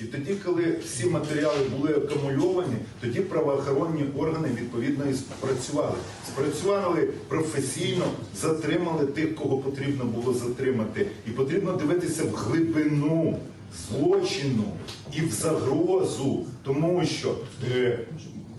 І тоді, коли всі матеріали були акумульовані, тоді правоохоронні органи відповідно і спрацювали. Спрацювали професійно, затримали тих, кого потрібно було затримати. І потрібно дивитися в глибину злочину і в загрозу, тому що е,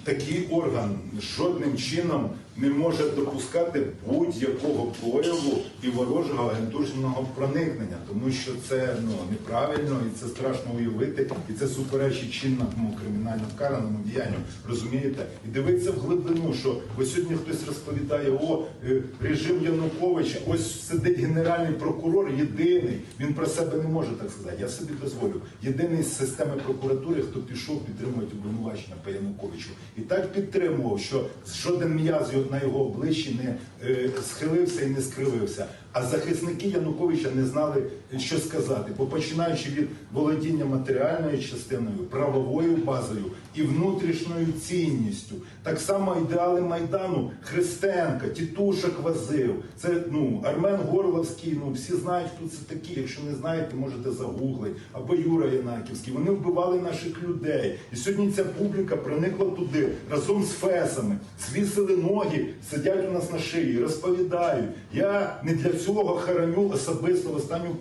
такий орган жодним чином не може допускати будь-якого прояву і ворожого агентурного проникнення, тому що це ну неправильно і це страшно уявити, і це суперечить чинному кримінально караному діянню. Розумієте? І дивиться в глибину, що ось сьогодні хтось розповідає, о е, режим Януковича, ось сидить генеральний прокурор, єдиний. Він про себе не може так сказати. Я собі дозволю. Єдиний з системи прокуратури, хто пішов підтримувати обвинувачення по Януковичу, і так підтримував, що жоден м'яз його- на його обличчі не е, схилився і не скривився. А захисники Януковича не знали, що сказати, бо починаючи від володіння матеріальною частиною, правовою базою і внутрішньою цінністю. Так само ідеали Майдану Христенка, Тітушок возив. Це ну Армен Горловський. Ну всі знають, хто це такі. Якщо не знаєте, можете загуглити. Або Юра Янаківський. Вони вбивали наших людей. І сьогодні ця публіка проникла туди разом з фесами, звісили ноги, сидять у нас на шиї, розповідають. Я не для цього хараню особисто в останню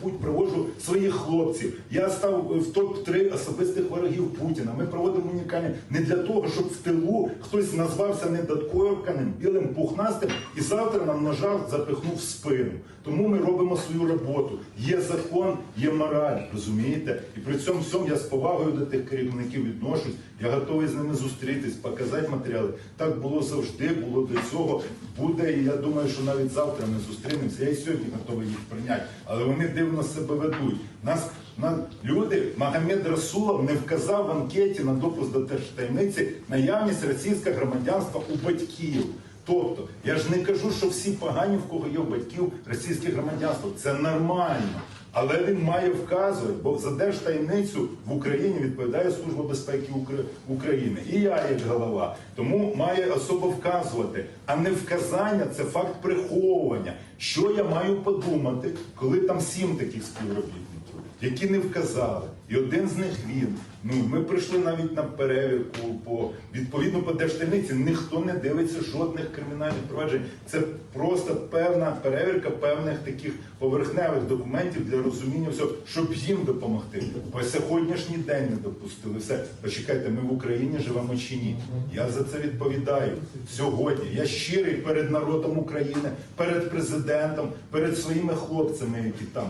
путь проводжу своїх хлопців. Я став в топ-3 особистих ворогів Путіна. Ми проводимо унікальні не для того, щоб в тилу хтось назвався недоткорканим, білим пухнастим і завтра нам ножа запихнув в спину. Тому ми робимо свою роботу. Є закон, є мораль, розумієте? І при цьому всьому я з повагою до тих керівників відношусь. Я готовий з ними зустрітись, показати матеріали. Так було завжди, було до цього, буде. І я думаю, що навіть завтра ми зустрінемося. Я і сьогодні готовий їх прийняти. Але вони дивно себе ведуть. Нас на люди Магомед Расулов не вказав в анкеті на допуск до держтаємниці наявність російського громадянства у батьків. Тобто, я ж не кажу, що всі погані, в кого є батьків російське громадянство. Це нормально. Але він має вказувати, бо за держтаємницю в Україні відповідає Служба безпеки України. І я як голова. Тому має особо вказувати. А не вказання це факт приховування. Що я маю подумати, коли там сім таких співробітників, які не вказали. І один з них він. Ну, ми прийшли навіть на перевірку по відповідно по держтаємниці. Ніхто не дивиться жодних кримінальних проваджень. Це просто певна перевірка певних таких поверхневих документів для розуміння всього, щоб їм допомогти. По сьогоднішній день не допустили. Все, почекайте, ми в Україні живемо чи ні? Я за це відповідаю сьогодні. Я щирий перед народом України, перед президентом, перед своїми хлопцями, які там.